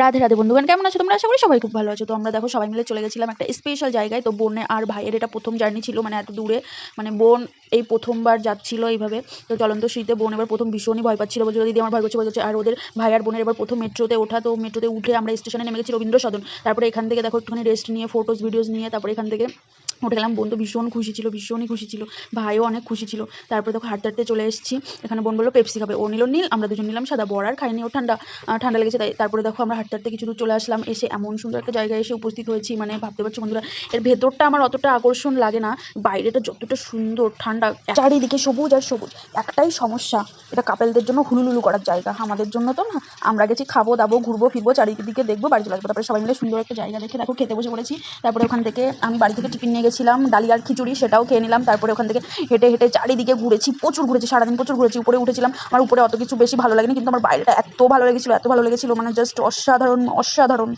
রাধে রাধে বন্ধুগণ, কেমন আছো তোমরা? আশা করি সবাই খুব ভালো আছো। তো আমরা দেখো, সবাই মিলে চলে গেছিলাম একটা স্পেশাল জায়গায়। তো বোনে আর ভাইয়ের এটা প্রথম জার্নি ছিল মানে এত দূরে। মানে বোন এই প্রথমবার যাচ্ছিল এইভাবে। তো চলন্ত শীতে বোন এবার প্রথম ভীষণই ভয় পাচ্ছিল। বলছিল, দিদি, আমার ভয় করছে করছে। আর ওদের ভাই আর বোনের এবার প্রথম মেট্রোতে ওঠা। তো মেট্রোতে উঠে আমরা স্টেশনে নেমে গেছি রবীন্দ্র সদন তারপরে এখান থেকে দেখো একটুখানি রেস্ট নিয়ে ফটোস ভিডিওস নিয়ে, তারপরে এখান থেকে উঠে গেলাম, বোন তো ভীষণ খুশি ছিল, ভীষণই খুশি ছিল, ভাইও অনেক খুশি ছিল। তারপরে দেখো হাঁটতে হাঁটতে চলে এসেছি। এখানে বোন বলল পেপসি খাবে। ও নিল নীল, আমরা দুজন নিলাম সাদা। বড় আর খাইনি ও ঠান্ডা ঠান্ডা লেগেছে তাই। তারপরে দেখো আমরা হাঁটতে হাঁটতে কিছু দূর চলে আসলাম। এসে এমন সুন্দর একটা জায়গায় এসে উপস্থিত হয়েছি। মানে ভাবতে পারছ বন্ধুরা, এর ভেতরটা আমার অতটা আকর্ষণ লাগে না। বাইরেটা যতটা সুন্দর, ঠান্ডা, চারিদিকে সবুজ আর সবুজ। একটাই সমস্যা, এটা কাপেলদের জন্য হুলুলুলু করার জায়গা। আমাদের জন্য তো না, আমরা গেছি খাব, দাবো, ঘুরবো, ফিরবো, চারিদিকে দেখব, বাড়ি চলে আসব। তারপরে সবাই মিলে সুন্দর একটা জায়গা দেখে, দেখো, খেতে বসে পড়েছি। তারপরে ওখান থেকে আমি বাড়ি থেকে টিফিন নিয়ে গেছিলাম ডালিয়ার খিচুড়ি সেটাও খেয়ে নিলাম, তারপরে ওখান থেকে হেঁটে হেঁটে চারিদিকে ঘুরেছি, প্রচুর ঘুরেছি, সারাদিন প্রচুর ঘুরেছি, উপরে উঠেছিলাম, আমার উপরে অত কিছু বেশি ভালো লাগেনি, কিন্তু আমার বাইরেটা এত ভালো লেগেছিল, এত ভালো লেগেছিল মানে জাস্ট অসাধারণ অসাধারণ।